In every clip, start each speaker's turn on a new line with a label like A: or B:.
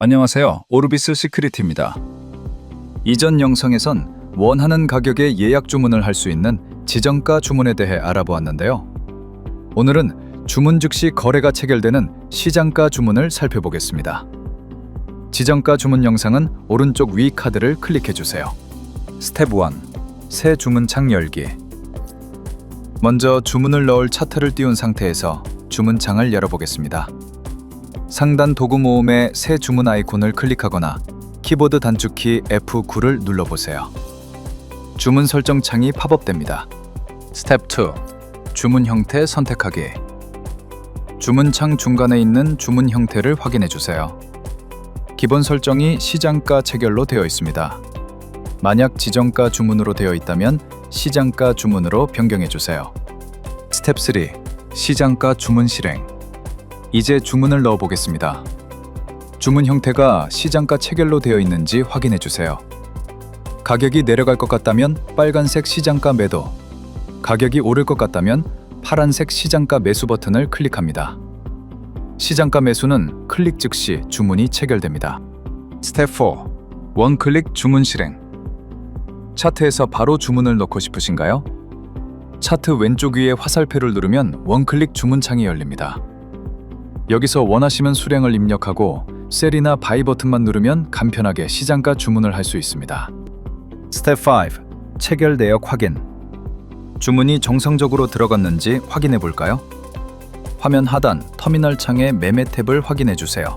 A: 안녕하세요. 오르비스 시크릿입니다. 이전 영상에선 원하는 가격에 예약 주문을 할 수 있는 지정가 주문에 대해 알아보았는데요. 오늘은 주문 즉시 거래가 체결되는 시장가 주문을 살펴보겠습니다. 지정가 주문 영상은 오른쪽 위 카드를 클릭해 주세요. 스텝 1. 새 주문창 열기. 먼저 주문을 넣을 차트를 띄운 상태에서 주문창을 열어보겠습니다. 상단 도구 모음의 새 주문 아이콘을 클릭하거나 키보드 단축키 F9를 눌러보세요. 주문 설정 창이 팝업됩니다. 스텝 2. 주문 형태 선택하기. 주문 창 중간에 있는 주문 형태를 확인해 주세요. 기본 설정이 시장가 체결로 되어 있습니다. 만약 지정가 주문으로 되어 있다면 시장가 주문으로 변경해 주세요. 스텝 3. 시장가 주문 실행. 이제 주문을 넣어 보겠습니다. 주문 형태가 시장가 체결로 되어 있는지 확인해 주세요. 가격이 내려갈 것 같다면 빨간색 시장가 매도, 가격이 오를 것 같다면 파란색 시장가 매수 버튼을 클릭합니다. 시장가 매수는 클릭 즉시 주문이 체결됩니다. 스텝 4. 원클릭 주문 실행. 차트에서 바로 주문을 넣고 싶으신가요? 차트 왼쪽 위에 화살표를 누르면 원클릭 주문창이 열립니다. 여기서 원하시면 수량을 입력하고 셀이나 바이 버튼만 누르면 간편하게 시장가 주문을 할 수 있습니다. 스텝 5. 체결 내역 확인. 주문이 정상적으로 들어갔는지 확인해 볼까요? 화면 하단 터미널 창의 매매 탭을 확인해 주세요.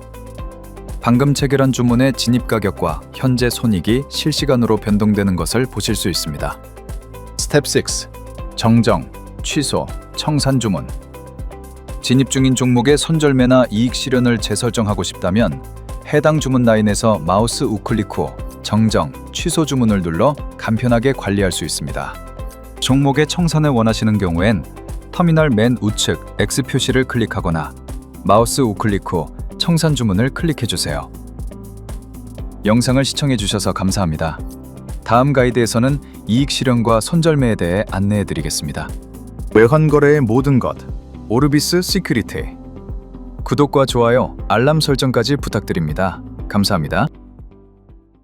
A: 방금 체결한 주문의 진입 가격과 현재 손익이 실시간으로 변동되는 것을 보실 수 있습니다. 스텝 6. 정정, 취소, 청산 주문. 진입 중인 종목의 선절매나 이익 실현을 재설정하고 싶다면 해당 주문 라인에서 마우스 우클릭 후 정정, 취소 주문을 눌러 간편하게 관리할 수 있습니다. 종목의 청산을 원하시는 경우엔 터미널 맨 우측 X 표시를 클릭하거나 마우스 우클릭 후 청산 주문을 클릭해 주세요. 영상을 시청해 주셔서 감사합니다. 다음 가이드에서는 이익 실현과 손절매에 대해 안내해 드리겠습니다. 외환 거래의 모든 것 오르비스 시큐리티 구독과 좋아요, 알람 설정까지 부탁드립니다. 감사합니다.